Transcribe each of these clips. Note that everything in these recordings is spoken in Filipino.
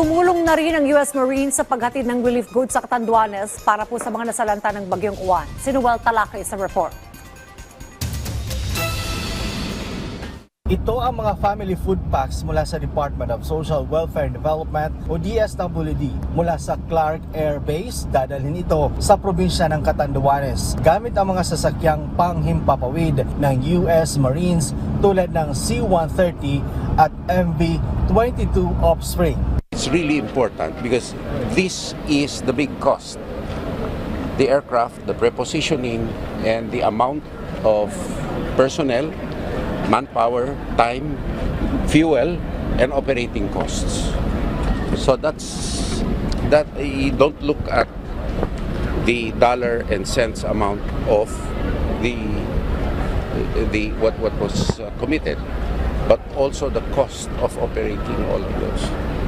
Tumulong na rin ang US Marines sa paghatid ng relief goods sa Catanduanes para po sa mga nasalanta ng Bagyong Uwan. Si Talakay sa report. Ito ang mga family food packs mula sa Department of Social Welfare and Development o DSWD mula sa Clark Air Base. Dadalhin ito sa probinsya ng Catanduanes gamit ang mga sasakyang panghimpapawid ng US Marines tulad ng C-130 at MV-22 Offspring. It's really important because this is the big cost. The aircraft, the prepositioning, and the amount of personnel, manpower, time, fuel, and operating costs. So that's that you don't look at the dollar and cents amount of the the what what was uh, committed, but also the cost of operating all of those.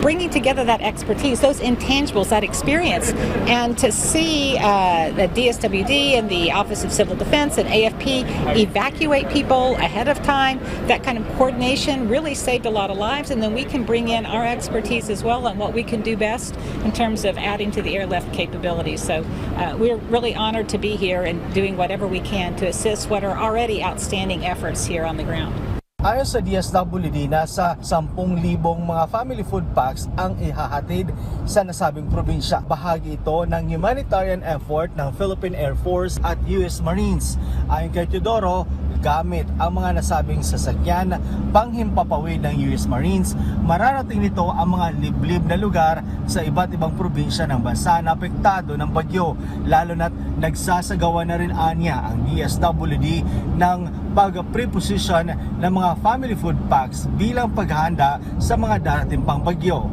Bringing together that expertise, those intangibles, that experience, and to see uh, the DSWD and the Office of Civil Defense and AFP evacuate people ahead of time, that kind of coordination really saved a lot of lives. And then we can bring in our expertise as well on what we can do best in terms of adding to the airlift capabilities. So uh, we're really honored to be here and doing whatever we can to assist what are already outstanding efforts here on the ground. Ayon sa DSWD, nasa 10,000 mga family food packs ang ihahatid sa nasabing probinsya. Bahagi ito ng humanitarian effort ng Philippine Air Force at US Marines. Ayon kay Teodoro, gamit ang mga nasabing sasakyan panghimpapawid ng US Marines, mararating nito ang mga liblib na lugar sa iba't ibang probinsya ng bansa na apektado ng bagyo. Lalo na't nagsasagawa na rin anya ang DSWD ng pag-preposition ng mga family food packs bilang paghahanda sa mga darating pang bagyo.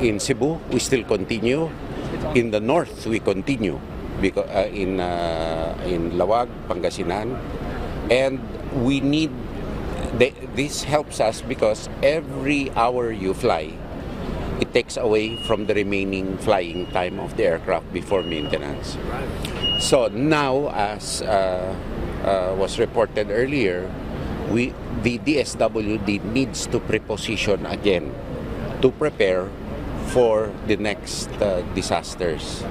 In Cebu, we still continue. In the north, we continue. Because, uh, in, uh, in Lawag, Pangasinan. And we need, the, this helps us because every hour you fly, it takes away from the remaining flying time of the aircraft before maintenance. So now, as uh, uh, was reported earlier, we, the DSWD needs to preposition again to prepare for the next uh, disasters.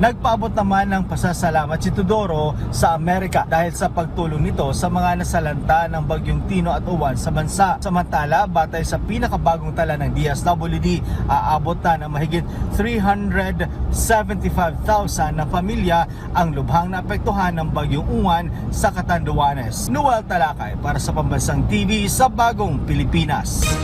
Nagpaabot naman ng pasasalamat si Tudoro sa Amerika dahil sa pagtulong nito sa mga nasalanta ng bagyong Tino at Uwan sa bansa. Samantala, batay sa pinakabagong tala ng DSWD, aabot na ng mahigit 375,000 na pamilya ang lubhang naapektuhan ng bagyong Uwan sa Catanduanes. Noel Talakay para sa Pambansang TV sa Bagong Pilipinas.